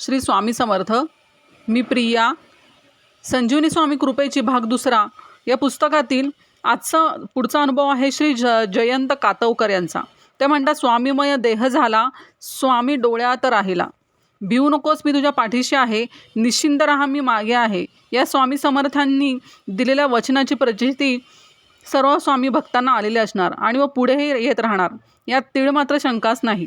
श्री स्वामी समर्थ मी प्रिया. संजीवनी स्वामी कृपेची भाग दुसरा. या पुस्तकातील आजचा पुढचा अनुभव आहे श्री ज जयंत कातवकर यांचा. ते म्हणतात स्वामीमय देह झाला स्वामी डोळ्यात राहिला. भिवू नकोस मी तुझ्या पाठीशी आहे निश्चिंत राहा मी मागे आहे. या स्वामी समर्थांनी दिलेल्या वचनाची प्रचिती सर्व स्वामी भक्तांना आलेली असणार आणि व पुढेही येत राहणार. यात तीळ मात्र शंकाच नाही.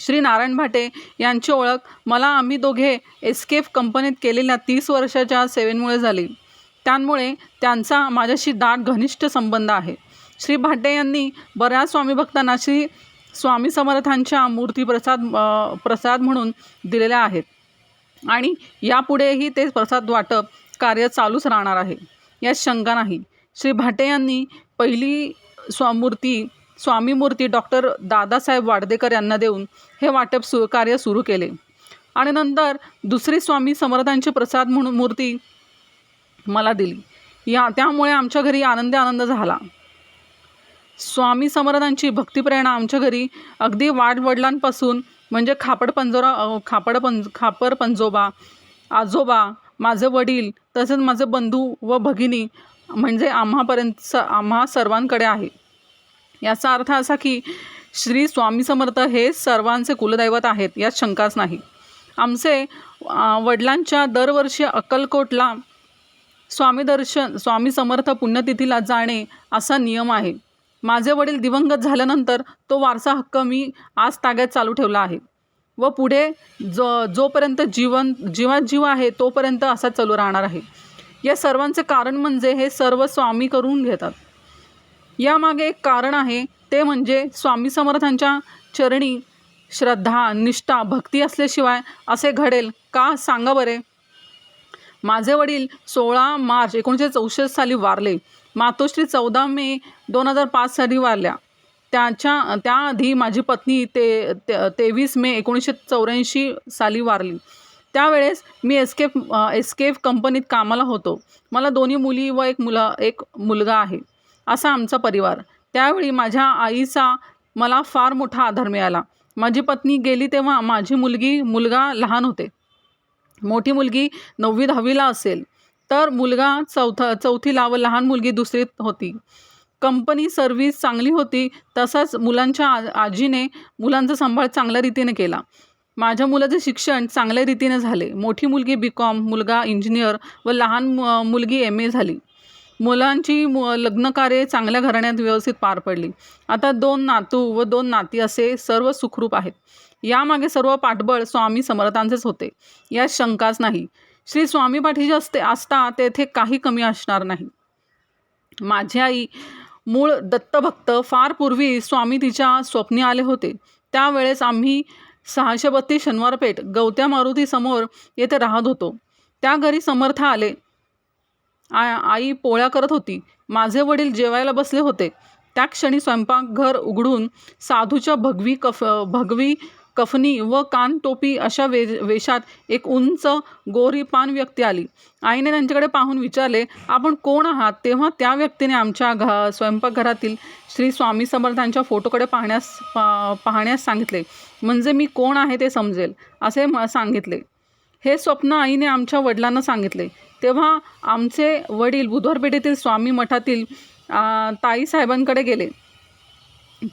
श्री नारायण भाटे यांची ओळख मला आम्ही दोघे एस्केफ कंपनीत केलेल्या तीस वर्षाच्या सेवेमुळे झाली. त्यामुळे त्यांचा माझ्याशी दाट घनिष्ठ संबंध आहे. श्री भाटे यांनी बऱ्याच स्वामी भक्तांना श्री स्वामी समर्थांच्या मूर्ती प्रसाद प्रसाद म्हणून दिलेल्या आहेत. आणि यापुढेही ते प्रसाद वाटप कार्य चालूच राहणार आहे. यात शंका नाही. श्री भाटे यांनी पहिली स्वामूर्ती स्वामी मूर्ती डॉक्टर दादासाहेब वाडदेकर यांना देऊन हे वाटप सु कार्य सुरू केले. आणि नंतर दुसरी स्वामी समर्थांची प्रसाद म्हणून मूर्ती मला दिली. या त्यामुळे आमच्या घरी आनंदी आनंद झाला. स्वामी समर्थांची भक्तिप्रेरणा आमच्या घरी अगदी वाडवडिलांपासून म्हणजे खापड पंजोरा खापड पंज खापर पंजोबा आजोबा माझे वडील तसेच माझे बंधू व भगिनी म्हणजे आम्हापर्यंत स आम्हा सर्वांकडे आहे. याचा अर्थ असा की श्री स्वामी समर्थ हे सर्वांचे कुलदैवत आहेत यात शंकाच नाही. आमचे वडिलांच्या दरवर्षी अक्कलकोटला स्वामी दर्शन स्वामी समर्थ पुण्यतिथीला जाणे असा नियम आहे. माझे वडील दिवंगत झाल्यानंतर तो वारसा हक्क मी आज ताग्यात चालू ठेवला आहे व पुढे जो जोपर्यंत जीवन जीवात जीव आहे तोपर्यंत असा चालू राहणार आहे. या सर्वांचे कारण म्हणजे हे सर्व स्वामी करून घेतात. यामागे एक कारण आहे. ते म्हणजे स्वामी समर्थांच्या चरणी श्रद्धा निष्ठा भक्ती असल्याशिवाय असे घडेल का सांगा बरे. माझे वडील सोळा मार्च एकोणीसशे चौसष्ट साली वारले. मातोश्री चौदा मे दोन हजार पाच साली वारल्या. त्याच्या त्याआधी माझी पत्नी ते ते- तेवीस मे एकोणीसशे चौऱ्याऐंशी साली वारली. त्यावेळेस मी एस्केप एस्केप कंपनीत कामाला होतो. मला दोन्ही मुली व एक मुला एक मुलगा आहे. असा आमचा परिवार. त्यावेळी माझ्या आईचा मला फार मोठा आधार मिळाला. माझी पत्नी गेली तेव्हा माझी मुलगी मुलगा लहान होते. मोठी मुलगी नववी दहावीला असेल. तर मुलगा चौथा चौथीला व लहान मुलगी दुसरीत होती. कंपनी सर्व्हिस चांगली होती तसंच मुलांच्या आ आजीने मुलांचा सांभाळ चांगल्या रीतीने केला. माझ्या मुलाचे शिक्षण चांगल्या रीतीने झाले. मोठी मुलगी बी कॉम मुलगा इंजिनियर व लहान मु- मुलगी एम ए झाली. मुलांची मु लग्नकार्ये चांगल्या घराण्यात व्यवस्थित पार पडली. आता दोन नातू व दोन नाती असे सर्व सुखरूप आहेत. यामागे सर्व पाठबळ स्वामी समर्थांचेच होते. यात शंकाच नाही. श्री स्वामी पाठीशी असते असता तेथे काही कमी असणार नाही. माझी आई मूळ दत्तभक्त फार पूर्वी स्वामी तिच्या स्वप्नी आले होते. त्यावेळेस आम्ही सहाशे बत्तीस शनिवारपेठ गवत्या मारुतीसमोर येथे राहत होतो. त्या घरी समर्थ आले. आ आई पोळ्या करत होती. माझे वडील जेवायला बसले होते. त्या क्षणी स्वयंपाकघर उघडून साधूच्या भगवी कफ भगवी कफनी व कान टोपी अशा वे वेशात एक उंच गोरीपान व्यक्ती आली. आईने त्यांच्याकडे पाहून विचारले आपण कोण आहात? तेव्हा त्या व्यक्तीने आमच्या घ स्वयंपाकघरातील श्री स्वामी समर्थांच्या फोटोकडे पाहण्यास पा पाहण्यास सांगितले. म्हणजे मी कोण आहे ते समजेल असे म सांगितले. हे स्वप्न आईने आमच्या वडिलांना सांगितले. तेव्हा आमचे वडील बुधवार पेठेतील स्वामी मठातील ताईसाहेबांकडे गेले.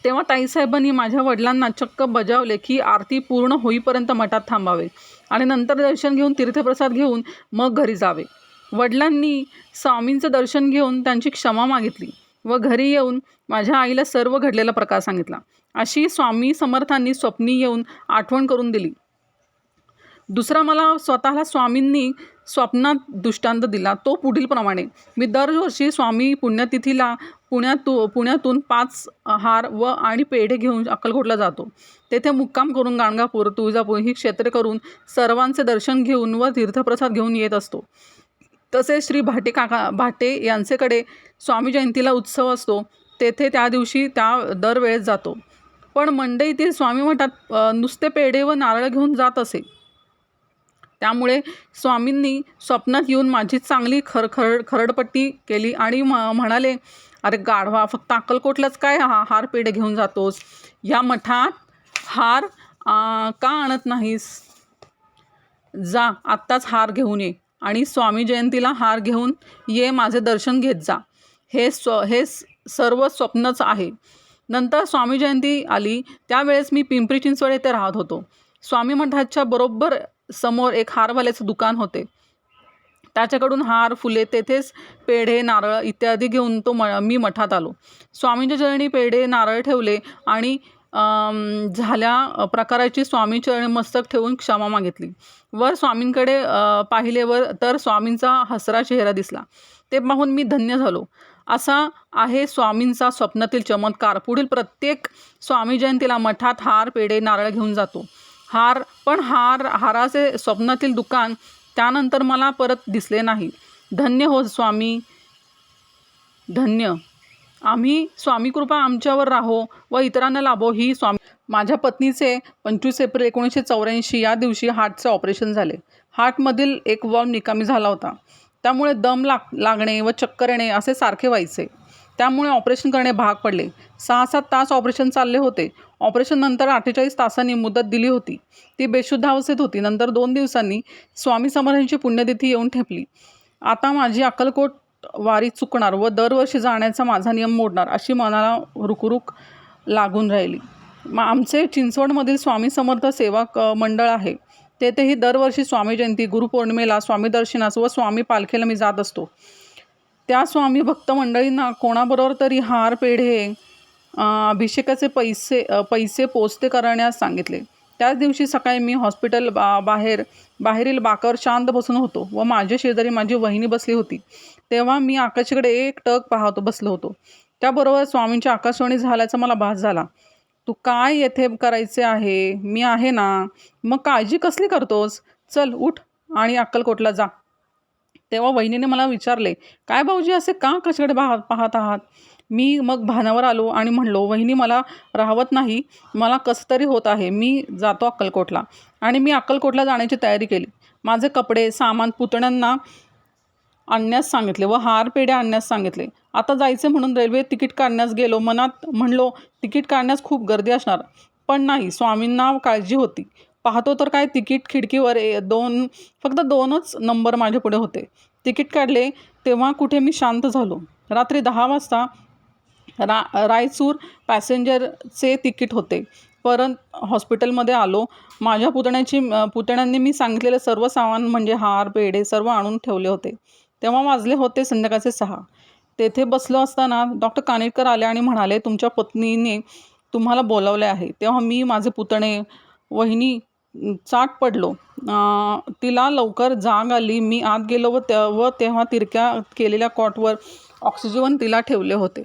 तेव्हा ताईसाहेबांनी माझ्या वडिलांना चक्क बजावले की आरती पूर्ण होईपर्यंत मठात थांबावे आणि नंतर दर्शन घेऊन तीर्थप्रसाद घेऊन मग घरी जावे. वडिलांनी स्वामींचं दर्शन घेऊन त्यांची क्षमा मागितली व घरी येऊन माझ्या आईला सर्व घडलेला प्रकार सांगितला. अशी स्वामी समर्थांनी स्वप्नी येऊन आठवण करून दिली. दुसरा मला स्वतःला स्वामींनी स्वप्नात दृष्टांत दिला तो पुढीलप्रमाणे. मी दरवर्षी स्वामी पुण्यतिथीला पुण्यातू पुण्यातून पाच हार व आणि पेढे घेऊन अक्कलकोटला जातो. तेथे मुक्काम करून गाणगापूर तुळजापूर ही क्षेत्रे करून सर्वांचे दर्शन घेऊन व तीर्थप्रसाद घेऊन येत असतो. तसेच श्री भाटे काका भाटे यांचेकडे स्वामी जयंतीला उत्सव असतो. तेथे त्या दिवशी त्या दरवेळेस जातो. पण मंडईतील स्वामी मठात नुसते पेढे व नारळ घेऊन जात असे. त्यामुळे स्वामींनी स्वप्नात येऊन माझी चांगली खर खरड खरडपट्टी केली आणि म म्हणाले अरे गाढवा फक्त अक्कलकोटलाच काय हा हार पेढे घेऊन जातोस? या मठात हार आ, का आणत नाहीस? जा आत्ताच हार घेऊन ये आणि स्वामी जयंतीला हार घेऊन ये माझे दर्शन घेत जा. हे स्व हे स- सर्व स्वप्नच आहे. नंतर स्वामी जयंती आली. त्यावेळेस मी पिंपरी चिंचवड येथे राहत होतो. स्वामी मठाच्या बरोबर समोर एक हारवाल्याचं दुकान होते. त्याच्याकडून हार फुले तेथेच पेढे नारळ इत्यादी घेऊन तो म मी मठात आलो. स्वामींच्या चरणी पेढे नारळ ठेवले आणि झाल्या प्रकाराची स्वामी चरणी मस्तक ठेवून क्षमा मागितली. वर स्वामींकडे पाहिले पाहिलेवर तर स्वामींचा हसरा चेहरा दिसला. ते पाहून मी धन्य झालो. असा आहे स्वामींचा स्वप्नातील चमत्कार. पुढील प्रत्येक स्वामी जयंतीला मठात हार पेढे नारळ घेऊन जातो. हार पण हार हाराचे स्वप्नातील दुकान त्यानंतर मला परत दिसले नाही. धन्य हो स्वामी धन्य. आम्ही स्वामी कृपा आमच्यावर राहो व इतरांना लाभो ही स्वामी माझ्या पत्नीचे पंचवीस एप्रिल एकोणीसशे चौऱ्याऐंशी या दिवशी हार्टचे ऑपरेशन झाले. हार्टमधील एक वॉल्व निकामी झाला होता. त्यामुळे दम लाग लागणे व चक्कर येणे असे सारखे व्हायचे. त्यामुळे ऑपरेशन करणे भाग पडले. सहा सात तास ऑपरेशन चालले होते. ऑपरेशननंतर अठ्ठेचाळीस तासांनी मुदत दिली होती. ती बेशुद्धावस्थेत होती. नंतर दोन दिवसांनी स्वामी समर्थांची पुण्यतिथी येऊन ठेपली. आता माझी अक्कलकोट वारी चुकणार व दरवर्षी जाण्याचा माझा नियम मोडणार अशी मनाला रुकरुक लागून राहिली. मग आमचे चिंचवडमधील स्वामी समर्थ सेवा क- मंडळ आहे. तेथेही दरवर्षी स्वामी जयंती गुरुपौर्णिमेला स्वामी दर्शनास व स्वामी पालखीला मी जात असतो. त्या स्वामी भक्त मंडळींना कोणाबरोबर तरी हार पेढे अभिषेकाचे पैसे पैसे पोचते करण्यास सांगितले. त्याच दिवशी सकाळी मी हॉस्पिटल बा बाहेर बाहेरील बाकावर शांत बसून होतो व माझ्या शेजारी माझी वहिनी बसली होती. तेव्हा मी आकाशाकडे एक टक पाहतो बसलो होतो. त्याबरोबर स्वामींची आकाशवाणी झाल्याचा मला भास झाला. तू काय येथे करायचे आहे? मी आहे ना? मग काळजी कसली करतोस? चल उठ आणि अक्कलकोटला जा. तेव्हा वहिनीने मला विचारले काय भाऊजी असे का कशाकडे पाहत पाहत आहात? मी मग भानावर आलो आणि म्हणलो वहिनी मला राहवत नाही. मला कसं तरी होत आहे. मी जातो अक्कलकोटला. आणि मी अक्कलकोटला जाण्याची तयारी केली. माझे कपडे सामान पुतण्यांना आणण्यास सांगितले व हार पेढ्या आणण्यास सांगितले. आता जायचे म्हणून रेल्वे तिकीट काढण्यास गेलो. मनात म्हणलो तिकीट काढण्यास खूप गर्दी असणार. पण नाही स्वामींना काळजी होती. पाहतो तर काय तिकीट खिडकीवर ए दोन फक्त दोनच नंबर माझ्यापुढे होते. तिकीट काढले तेव्हा कुठे मी शांत झालो. रात्री दहा वाजता रा रायचूर पॅसेंजरचे तिकीट होते. परत हॉस्पिटलमध्ये आलो. माझ्या पुतण्याची पुतण्यांनी मी सांगितलेले सर्व सामान म्हणजे हार पेढे सर्व आणून ठेवले होते. तेव्हा वाजले होते संध्याकाळचे सहा. तेथे बसलो असताना डॉक्टर कानेटकर आले आणि म्हणाले तुमच्या पत्नीने तुम्हाला बोलावले आहे. तेव्हा मी माझे पुतणे वहिनी चाट पडलो. तिला लवकर जाग आली. मी आत गेलो व ते व तेव्हा तिरक्या केलेल्या कॉटवर ऑक्सिजन तिला ठेवले होते.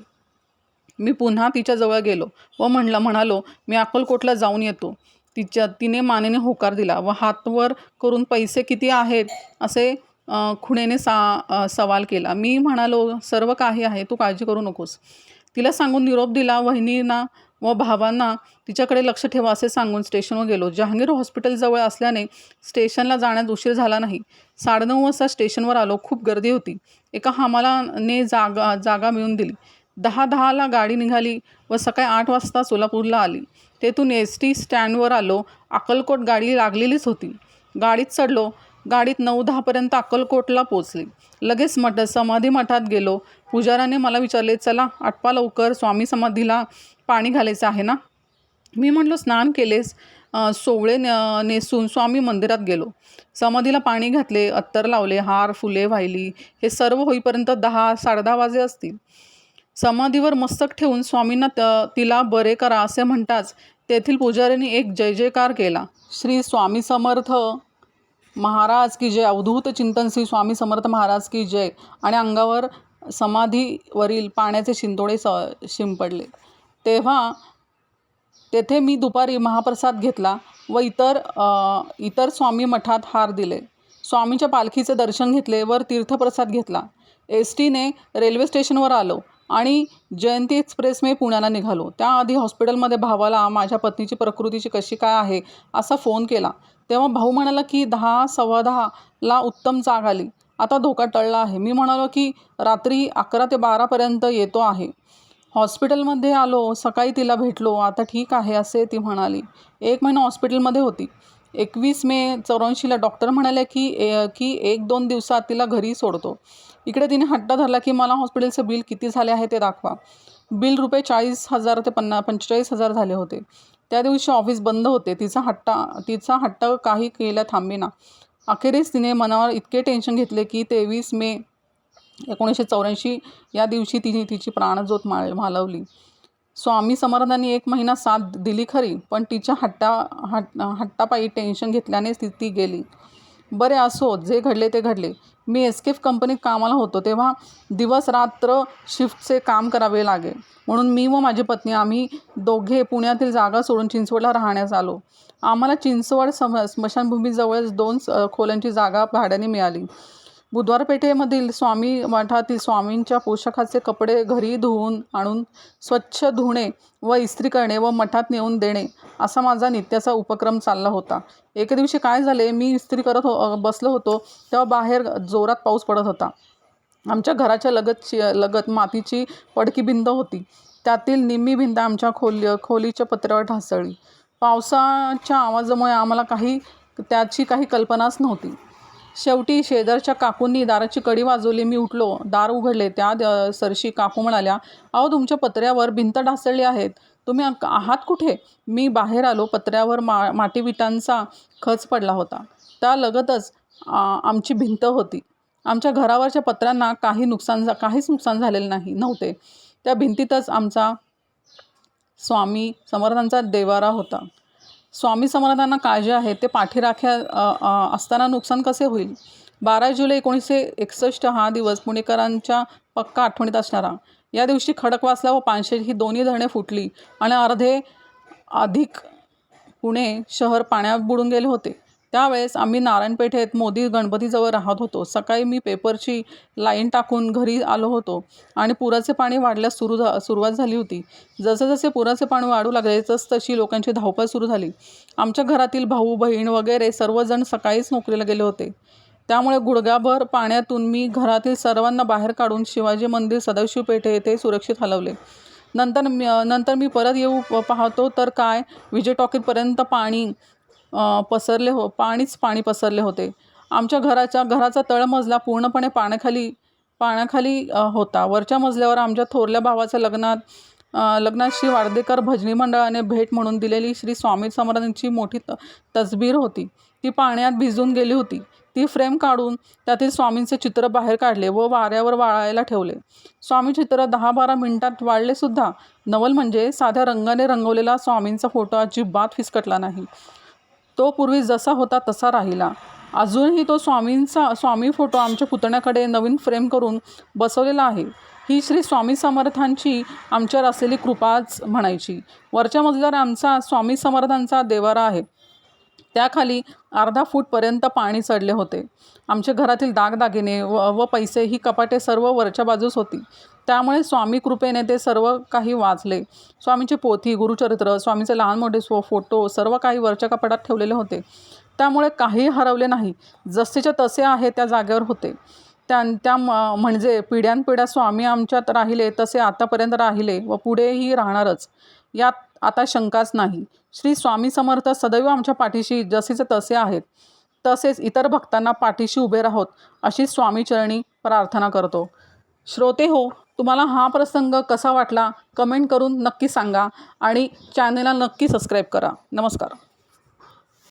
मी पुन्हा तिच्याजवळ गेलो व म्हणलं म्हणालो मी अक्कलकोटला जाऊन येतो. तिच्या तिने मानेने होकार दिला व हातवर करून पैसे किती आहेत? असे खुणेने सा सवाल केला. मी म्हणालो सर्व काही आहे. तू काळजी करू नकोस. तिला सांगून निरोप दिला. वहिनींना व भावांना तिच्याकडे लक्ष ठेवा असे सांगून स्टेशनवर गेलो. जहांगीर हॉस्पिटलजवळ असल्याने स्टेशनला जाण्यात उशीर झाला नाही. साडेनऊ वाजता स्टेशनवर आलो. खूप गर्दी होती. एका हमालाने जागा जागा मिळून दिली. दहा दहाला गाडी निघाली व सकाळी आठ वाजता सोलापूरला आली. तेथून एस टी स्टँडवर आलो. अक्कलकोट गाडी लागलेलीच होती. गाडीत चढलो. गाडीत नऊ दहापर्यंत अक्कलकोटला पोचले लगेच मठ समाधी मठात गेलो. पुजाराने मला विचारले चला आटपा लवकर स्वामी समाधीला पाणी घालायचं आहे ना? मी म्हटलो स्नान केलेस. सोवळे न नेसून स्वामी मंदिरात गेलो. समाधीला पाणी घातले अत्तर लावले हार फुले वाहिली. हे सर्व होईपर्यंत दहा साडेदहा वाजे असतील. समाधीवर मस्तक ठेवून स्वामींना त तिला बरे करा असे म्हणताच तेथील पुजाऱ्यांनी एक जय जयकार केला. श्री स्वामी समर्थ. महाराज की जय अवधूत चिंतन श्री स्वामी समर्थ महाराज की जय. आणि अंगावर समाधीवरील पाण्याचे शिंतोडे स शिंपडले. तेव्हा तेथे मी दुपारी महाप्रसाद घेतला व इतर इतर स्वामी मठात हार दिले. स्वामीच्या पालखीचे दर्शन घेतले वर तीर्थप्रसाद घेतला. एस टीने रेल्वे स्टेशनवर आलो. आणि जयंती एक्सप्रेसने पुण्याला निघालो. त्याआधी हॉस्पिटलमध्ये भावाला माझ्या पत्नीची प्रकृतीची कशी काय आहे असा फोन केला. तेव्हा भाऊ म्हणाला की दहा सव्वा दहाला उत्तम जाग आली. आता धोका टळला आहे. मी म्हणालो की रात्री अकरा ते बारापर्यंत येतो आहे. हॉस्पिटलमध्ये आलो सकाळी तिला भेटलो. आता ठीक आहे असे ती म्हणाली. एक महिना हॉस्पिटलमध्ये होती. एकवीस मे चौऱ्याऐंशीला डॉक्टर म्हणाले की ए की एक दोन दिवसात तिला घरी सोडतो. इकडे तिने हट्ट धरला की मला हॉस्पिटलचं बिल किती झाले आहे ते दाखवा. बिल रुपये चाळीस हजार ते पन्ना पंचेचाळीस हजार झाले होते. त्या दिवशी ऑफिस बंद होते. तिचा हट्टा तिचा हट्ट काही केला थांबेना. अखेरीस तिने मनावर इतके टेन्शन घेतले की तेवीस मे एकोणीसशे चौऱ्याऐंशी या दिवशी तिने तिची प्राणज्योत माळ मालवली. स्वामी समर्थांनी एक महिना साथ दिली खरी पण तिच्या हट्टा हट हट्टापायी टेन्शन घेतल्यानेच ती ती गेली. बरे असो जे घडले ते घडले. मी एस्केफ कंपनीत कामाला होतो तेव्हा दिवस रात्र शिफ्टचे काम करावे लागे. म्हणून मी व माझी पत्नी आम्ही दोघे पुण्यातील जागा सोडून चिंचवडला राहण्यास आलो. आम्हाला चिंचवड सम स्मशानभूमीजवळच दोन खोल्यांची जागा भाड्याने मिळाली. बुधवार पेठेमधील स्वामी मठातील स्वामींच्या पोशाखाचे कपडे घरी धुवून आणून स्वच्छ धुणे व इस्त्री करणे व मठात नेऊन देणे असा माझा नित्याचा उपक्रम चालला होता. एके दिवशी काय झाले? मी इस्त्री करत हो बसलो होतो तेव्हा बाहेर जोरात पाऊस पडत होता. आमच्या घराच्या लगतची लगत मातीची पडकी भिंत होती. त्यातील निम्मी भिंत आमच्या खोली खोलीच्या पत्र्यावर ढासळली. पावसाच्या आवाजामुळे आम्हाला काही त्याची काही कल्पनाच नव्हती. शेवटी शेजारच्या काकूंनी दाराची कडी वाजवली मी उठलो. दार उघडले. त्या द- सरशी काकू म्हणाल्या अहो तुमच्या पत्र्यावर भिंत ढासळली आहेत. तुम्ही आहात कुठे? मी बाहेर आलो. पत्र्यावर मा माटी विटांचा खच पडला होता. त्या लगतच आमची भिंत होती. आमच्या घरावरच्या पत्र्यांना काही नुकसान झा काहीच नुकसान झालेलं नाही नव्हते. त्या भिंतीतच आमचा स्वामी समर्थांचा देवारा होता. स्वामी समर्थांना काळजी आहे ते पाठीराख्या असताना नुकसान कसे होईल? बारा जुलै एकोणीसशे एकसष्ट हा दिवस पुणेकरांच्या पक्का आठवणीत असणारा. या दिवशी खडकवासला व पानशेत ही दोन्ही धरणे फुटली आणि अर्धे अधिक पुणे शहर पाण्यात बुडून गेले होते. त्यावेळेस आम्ही नारायणपेठेत मोदी गणपतीजवळ राहत होतो. सकाळी मी पेपरची लाईन टाकून घरी आलो होतो आणि पुराचे पाणी वाढल्यास सुरू झा सुरुवात झाली होती. जसे जसे पुराचे पाणी वाढू लागले तसतशी लोकांची धावपळ सुरू झाली. आमच्या घरातील भाऊ बहीण वगैरे सर्वजण सकाळीच नोकरीला गेले होते. त्यामुळे गुडघाभर पाण्यातून मी घरातील सर्वांना बाहेर काढून शिवाजी मंदिर सदाशिव पेठे येथे सुरक्षित हलवले. नंतर मी नंतर मी परत येऊ पाहतो तर काय? विजय टॉकीजपर्यंत पाणी पसरले हो पाणीच पाणी पसरले होते. आमच्या घराच्या घराचा तळमजला पूर्णपणे पाण्याखाली पाण्याखाली होता. वरच्या मजल्यावर आमच्या थोरल्या भावाच्या लग्नात लग्नात श्री वाडदेकर भजनी मंडळाने भेट म्हणून दिलेली श्री स्वामी समर्थांची मोठी त तसबीर होती. ती पाण्यात भिजून गेली होती. ती फ्रेम काढून त्यातील स्वामींचे चित्र बाहेर काढले व वाऱ्यावर वाळायला ठेवले. स्वामी चित्र दहा बारा मिनिटात वाळले सुद्धा. नवल म्हणजे साध्या रंगाने रंगवलेला स्वामींचा फोटो अजिबात फिसकटला नाही. तो पूर्वी जसा होता तसा राहिला. अजूनही तो स्वामींचा स्वामी फोटो आमच्या पुतण्याकडे नवीन फ्रेम करून बसवलेला आहे. ही श्री स्वामी समर्थांची आमच्यावर असलेली कृपाच म्हणायची. वरच्या मजल्यावर आमचा स्वामी समर्थांचा देवारा आहे. त्याखाली अर्धा फूटपर्यंत पाणी चढले होते. आमचे घरातील दागदागिने व व पैसे ही कपाटे सर्व वरच्या बाजूस होती. त्यामुळे स्वामी कृपेने ते सर्व काही वाचले. स्वामीची पोथी गुरुचरित्र स्वामीचे लहान मोठे स्व फोटो सर्व काही वरच्या कपाटात ठेवलेले होते. त्यामुळे काही हरवले नाही. जसेच्या तसे आहे त्या जागेवर होते. त्या त्या म- म्हणजे पिढ्यानपिढ्या स्वामी आमच्यात राहिले तसे आतापर्यंत राहिले व पुढेही राहणारच. यात आता शंकाच नाही. श्री स्वामी समर्थ सदैव आमच्या पाठीशी जसेचे तसे आहेत. तसेच इतर भक्तांना पाठीशी उभे राहोत अशी स्वामीचरणी प्रार्थना करतो. श्रोते हो तुम्हाला हा प्रसंग कसा वाटला? कमेंट करून नक्की सांगा आणि चॅनेलला नक्की सबस्क्राईब करा. नमस्कार.